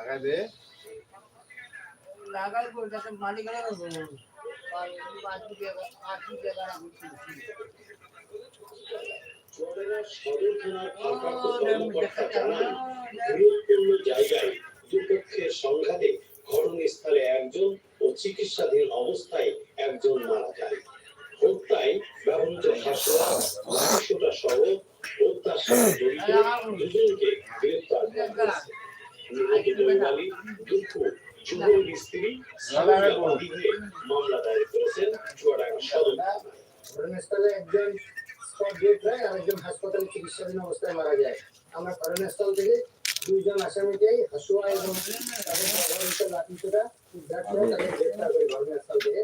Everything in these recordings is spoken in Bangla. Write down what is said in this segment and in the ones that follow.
আগাবে লাগাই বলতে মালিকানা আর্থিক আর্থিক জায়গা চন্দ্রনাথ সদর থানার ভারপ্রাপ্ত কর্মকর্তা জানান গুরুত্বপূর্ণ জায়গায় দুপক্ষের সংঘাতে ঘটনাস্থলে একজন ও চিকিৎসাধীন অবস্থায় একজন মারা যায় হত্যায় ব্যবহৃত হাসুয়া মাংসটা সহ হত্যার সাথে জড়িত দুজনকে গ্রেফতার করা হয়েছে নিহত দৈবালি দুঃখ যুবক স্ত্রী সালামের মামলা দায়ের করেছেন চুয়াডাঙ্গা সদর ঘটনাস্থলে একজন হাসপাতালে অবস্থায় মারা যায়। আমরা ঘটনাস্থল থেকে দুইজন আসামিকেই হাসুয়া এবং তাদের উদ্ধার করে তাদের গ্রেফতার করি ঘটনাস্থল থেকে।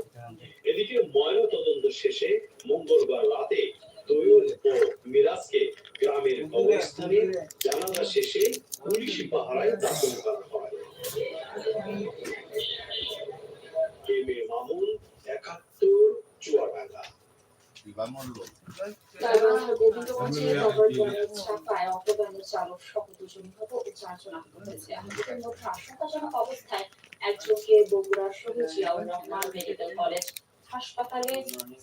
এদিকে ময়না তদন্ত শেষে মঙ্গলবার রাতে দৈয়ল ও মিরাজকে গ্রামের কবরস্থানে জানাজা শেষে পুলিশি পাহারায় দাফন করা হয় এম এ মামুন একাত্তর চুয়াডাঙ্গা হাসপাতালে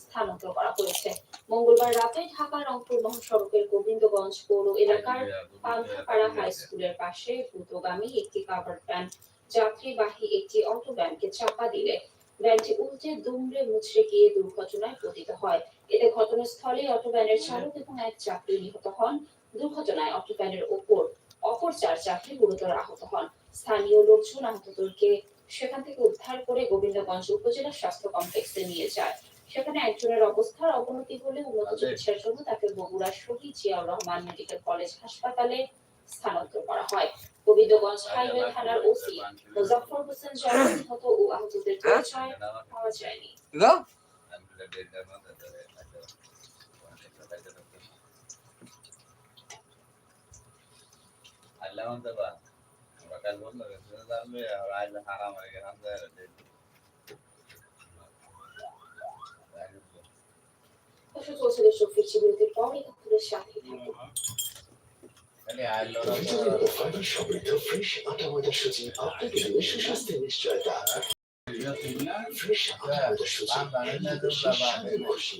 স্থানান্তর করা হয়েছে মঙ্গলবার রাতে ঢাকা রংপুর মহাসড়কের গোবিন্দগঞ্জ পৌর এলাকার পান্থাপাড়া হাই স্কুলের পাশে দ্রুতগামী একটি কাভার্ড ভ্যান যাত্রীবাহী একটি অটো ভ্যানকে চাপা দিলে ভ্যানটি উল্টে দুমড়ে মুচড়ে গিয়ে দুর্ঘটনায় পতিত হয়। এতে ঘটনাস্থলে অটো ভ্যানের চালক এবং এক যাত্রী নিহত হন। দুর্ঘটনায় অটো ভ্যানের ওপর অপর চার যাত্রী গুরুতর আহত হন। স্থানীয় লোকজন আহতদেরকে সেখান থেকে উদ্ধার করে গোবিন্দগঞ্জ উপজেলা স্বাস্থ্য কমপ্লেক্সে নিয়ে যায়। সেখানে একজনের অবস্থার অবনতি হলে উন্নত চিকিৎসার জন্য তাকে বগুড়া শহীদ জিয়াউর রহমান মেডিকেল কলেজ হাসপাতালে স্থানান্তর করা হয়। গোবিন্দগঞ্জ হাইওয়ে থানার ওসি মুজাফর হোসেন জানান নিহত ও আহতদের পরিচয় পাওয়া যায়নি। আল্লাহ বা বাকাল বন্ধ করে জানবে আর আইলে হারাম হয়ে গেছে হামদা দর্শক চলছে দেশের ফিরছি বিরতির সাথে থাকুন খালি আইলো ভিটামিন ও ফাইবার সমৃদ্ধ ফ্রেশ আটা ময়দার সুজি আপনাকে দেবে সুস্বাস্থ্যের নিশ্চয়তা ফ্রেশ আটা ময়দার সুজি হেলদি খুশি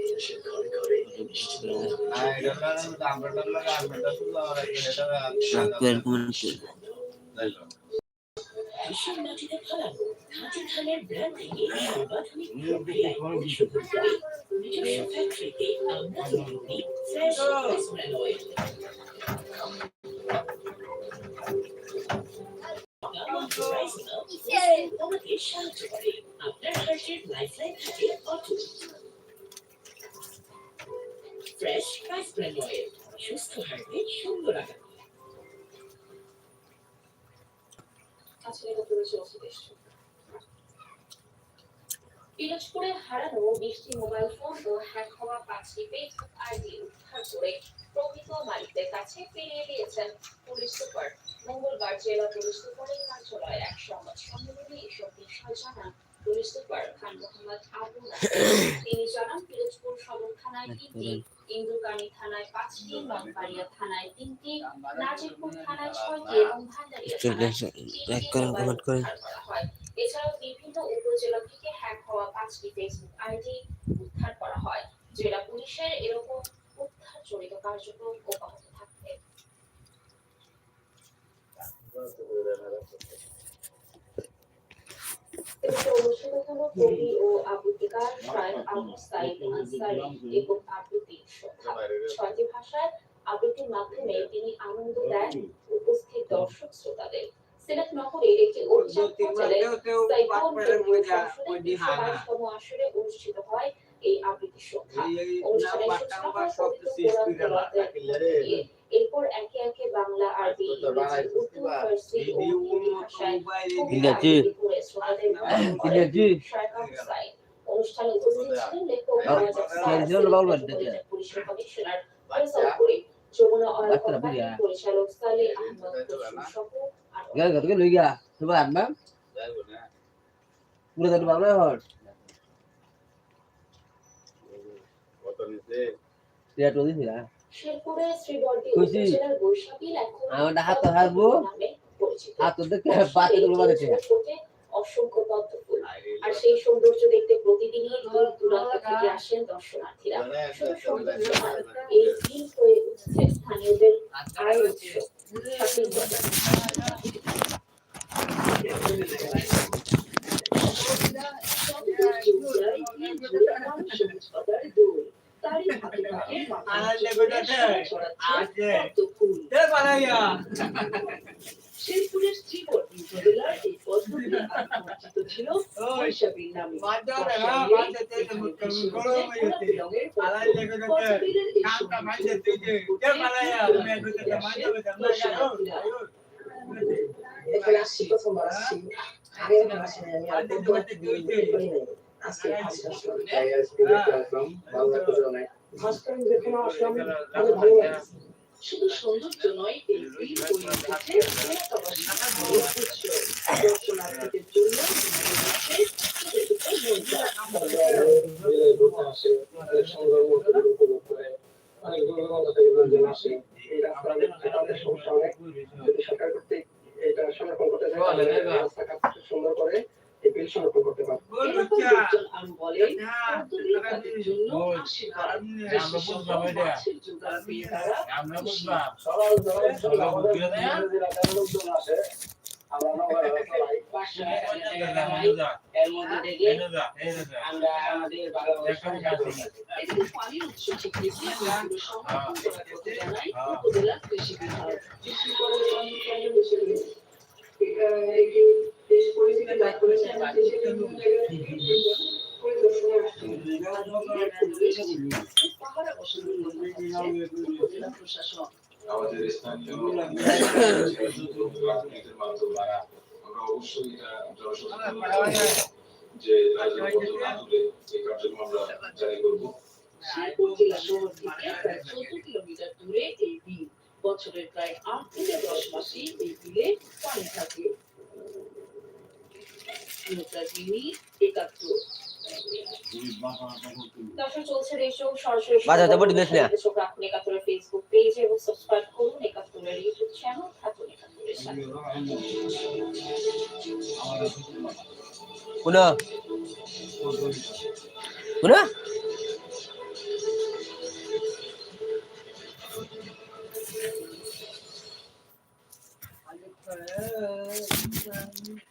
আপনার হার্টের লাইফলাইন থাকে অটুট ব্র্যান্ড সুস্থ হার্টে সুন্দর আগামী একাত্তরে পিরোজপুরে হারানো বিশটি মোবাইল ফোন ও হ্যাক হওয়া পাঁচটি ফেসবুক আইডি উদ্ধার করে প্রকৃত মালিকদের কাছে ফিরিয়ে দিয়েছেন পুলিশ সুপার। মঙ্গলবার জেলা পুলিশ সুপারের কার্যালয়ে এক সংবাদ সম্মেলনে এসব বিষয় জানান পুলিশ সুপার খান মোহাম্মদ আবু তিনি জানান পিরোজপুর সদর থানায় তিনটি ইন্দুকানী থানায় পাঁচটি নলবাড়িয়া থানায় তিনটি নাজিরপুর থানায় ছয়টি এবং ভান্ডারিয়া লাইক করেন কমেন্ট করেন এছাড়াও বিভিন্ন উপজেলা থেকে হ্যাক হওয়া পাঁচটি ফেসবুক আইডি উদ্ধার করা হয়। জেলা পুলিশের এরকম উদ্ধার জড়িত কার্যক্রম অব্যাহত থাকবে। এতে কবি ও আবৃত্তিকার শায়েখ আবু সাইদ আনসারি এবং আবৃত্তি সন্ধ্যা ছয়টি ভাষায় আবৃত্তির মাধ্যমে তিনি আনন্দ দেন উপস্থিত দর্শক শ্রোতাদের সিলেট নগরীর একটি উৎসব চ্যানেল সাইফুল আসরে অনুষ্ঠিত হয় এই আবৃত্তি সন্ধ্যা অনুষ্ঠানের সূচনা হয় এরপর একে একে বাংলা আরবি উর্দু ফার্সি ও হিন্দি ভাষায়। অনুষ্ঠানে উপস্থিত ছিলেন লেখক কমিশনার ফয়সাল করিম, যমুনা অয়েল বাচ্চারা পরিচালক আহমদ সহ পুরো দাঁড়ি বাবা তো দিছিলা। শেরপুরের শ্রীবর্দী উপজেলার বৈশাখীর এখন আমার হাত হারবো হাত তো দেখে। গুলো বাজেছে অসংখ্য পদ্ম ফুল। আর সেই সৌন্দর্য দেখতে প্রতিদিনই দূর দূরান্ত থেকে আসেন দর্শনার্থীরা। শুধু সৌন্দর্য এই দিন হয়ে উঠছে স্থানীয়দের আয় উৎস। সঠিক শেরপুরের শ্রীবর্তী উপজেলার এই পদ্ধতি পরিচিত আর আজকে আসলাম ফার্স্ট টাইম যখন আসলাম অনেক ভালো লাগছে শুধু সৌন্দর্য নয় এই দর্শনার্থীদের জন্য ঘুরতে আসে অনেক সুন্দর মুহূর্ত উপভোগ করে অনেক দূর দূরান্ত থেকে লোকজন আসে এই রাস্তার আমাদের সমস্যা অনেক যদি সরকার কর্তৃক এটা সংরক্ষণ করতে চায় তাহলে রাস্তাঘাট সুন্দর করে এই বিল সংরক্ষণ করতে পারে এলাকার লোকজন আরও বলেন পদ্ধতি তাদের জন্য আশীর্বাদ দেশের সকল মাছের জোগান দিয়ে তারা খুশি। সবাই সবাই আমাদের এলাকার লোকজন আসে আমরা নগর এলাকায় বাসায় এর মধ্যে থেকে আমরা আমাদের বাংলাদেশের এদিকে পানির উৎস ঠিক রেখে নদীগুলো সংরক্ষণ করার কথা জানাই উপজেলা কৃষি বিভাগ দেশ পরিস্থিতি লাভ করেছে আমরা দেশে বিভিন্ন জায়গায় পরিদর্শনে আসছি পাহাড়ে বসে উপজেলা প্রশাসন আমাদের স্থানীয় রাজনীতির মাধ্যমে আমরা অবশ্যই এটা জনসচেতন যে রাজ্যের না তুলে এই কার্যক্রম আমরা জারি করব। কিলোমিটার দূরে এই বিল বছরের প্রায় আট থেকে দশ মাসে এই বিলে পানি থাকে। একাত্তর দর্শক চলছে দেশও সরাসরি বাজাতে বলি দেশ দর্শক রাখুন একাত্তরের ফেসবুক পেজ এবং সাবস্ক্রাইব করুন একাত্তরের ইউটিউব চ্যানেল থাকুন একাত্তরের সাথে। পুনা। পুনা। ভিটামিন ও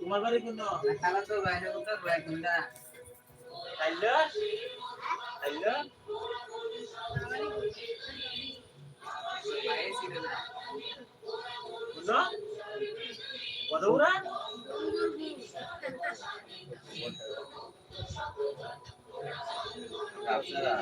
তোমার বাড়ি কোন খালা তো ভাই না কোন ভাই কোনটা তাইলে তাইলে ভাই ছিল না কোন বদৌরা আপনারা